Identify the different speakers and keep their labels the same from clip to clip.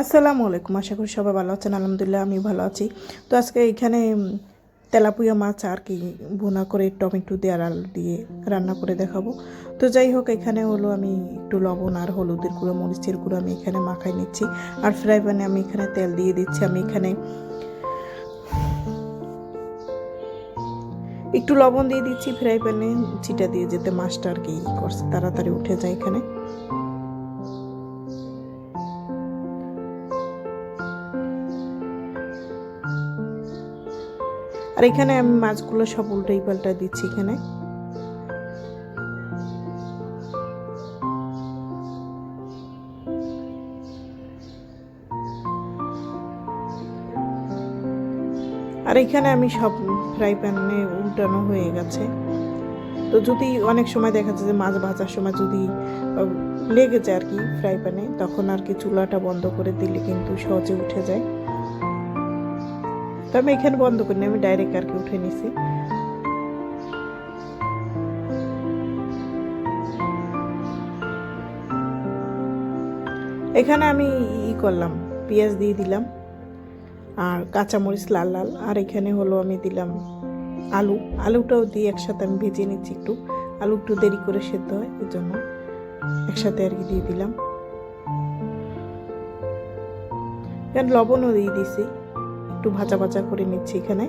Speaker 1: আসসালামু আলাইকুম, আশা করি সবাই ভালো আছেন, আলহামদুলিল্লাহ আমি ভালো আছি। তো আজকে এখানে তেলাপুয়া মাছ আর কি ভুনা করে টমেটো দিয়ে আর আলু দিয়ে রান্না করে দেখাবো। তো যাই হোক, এখানে হলো আমি একটু লবণ আর হলুদের গুঁড়ো, মরিচের গুঁড়ো আমি এখানে মাখাই নিচ্ছি। আর ফ্রাই প্যানে আমি এখানে তেল দিয়ে দিচ্ছি, আমি এখানে একটু লবণ দিয়ে দিচ্ছি, ফ্রাই প্যানে চিটা দিয়ে, যেতে মাছটা আর কি করছে, তাড়াতাড়ি উঠে যায় এখানে। আর এখানে আমি মাছগুলো সব উল্টাই পাল্টা দিচ্ছি এখানে। আর এখানে আমি সব ফ্রাই প্যানে উল্টানো হয়ে গেছে। তো যদি অনেক সময় দেখা যায় যে মাছ ভাজার সময় যদি লেগে যায় আর কি ফ্রাই প্যানে, তখন আর কি চুলাটা বন্ধ করে দিলে কিন্তু সহজে উঠে যায়। তো আমি এখানে বন্ধ করিনি আমি ডাইরেক্ট আর কি উঠে নিছি। এখানে আমি ই করলাম, পেঁয়াজ দিয়ে দিলাম, আর কাঁচামরিচ লাল লাল, আর এখানে হলো আমি দিলাম আলু। আলুটাও দিয়ে একসাথে আমি ভেজে নিচ্ছি একটু। আলু একটু দেরি করে সেদ্ধ হয়, এই জন্য একসাথে আর কি দিয়ে দিলাম। লবণও দিয়ে দিছি। একটু ভাজা ভাজা করে নিচ্ছি এখানে।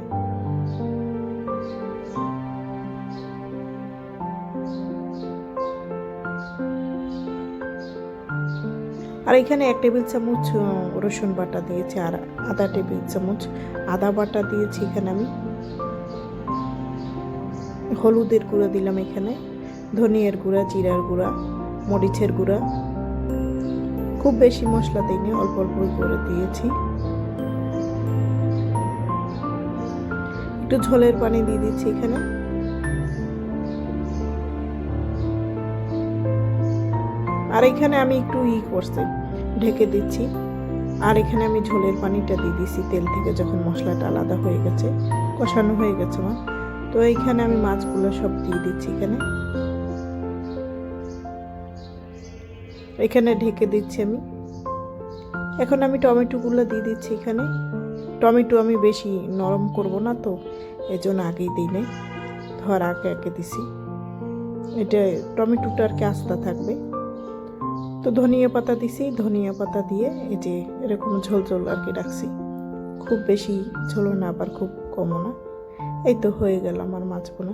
Speaker 1: আর এখানে এক টেবিল চামচ রসুন বাটা দিয়েছি, আর আধা টেবিল চামচ আদা বাটা দিয়েছি এখানে আমি। হলুদের গুঁড়া দিলাম এখানে, ধনিয়ার গুঁড়া, জিরার গুঁড়া, মরিচের গুঁড়া। খুব বেশি মশলা দিইনি, অল্প অল্প করে দিয়েছি। একটু ঝোলের পানি দিয়ে দিচ্ছি এখানে। আর এখানে আমি একটু ই করছি, ঢেকে দিচ্ছি। আর এখানে আমি ঝোলের পানিটা দিয়ে দিচ্ছি তেল থেকে, যখন মশলাটা আলাদা হয়ে গেছে, কষানো হয়ে গেছে মা তো এইখানে আমি মাছগুলো সব দিয়ে দিচ্ছি এখানে। এখানে ঢেকে দিচ্ছি আমি। এখন আমি টমেটোগুলো দিয়ে দিচ্ছি এখানে। টমেটো আমি বেশি নরম করব না তো, এজন্য আগেই দিই নাই। ধর আগে আগে দিছি। এটা টমেটোটা আর কি আস্তা থাকবে। তো ধনিয়া পাতা দিছি, ধনিয়া পাতা দিয়ে এই যে এরকম ঝোল ঝোল আর কি রাখছি। খুব বেশি ঝোলও না, আবার খুব কমও না। এই তো হয়ে গেল আমার মাছ বোনা।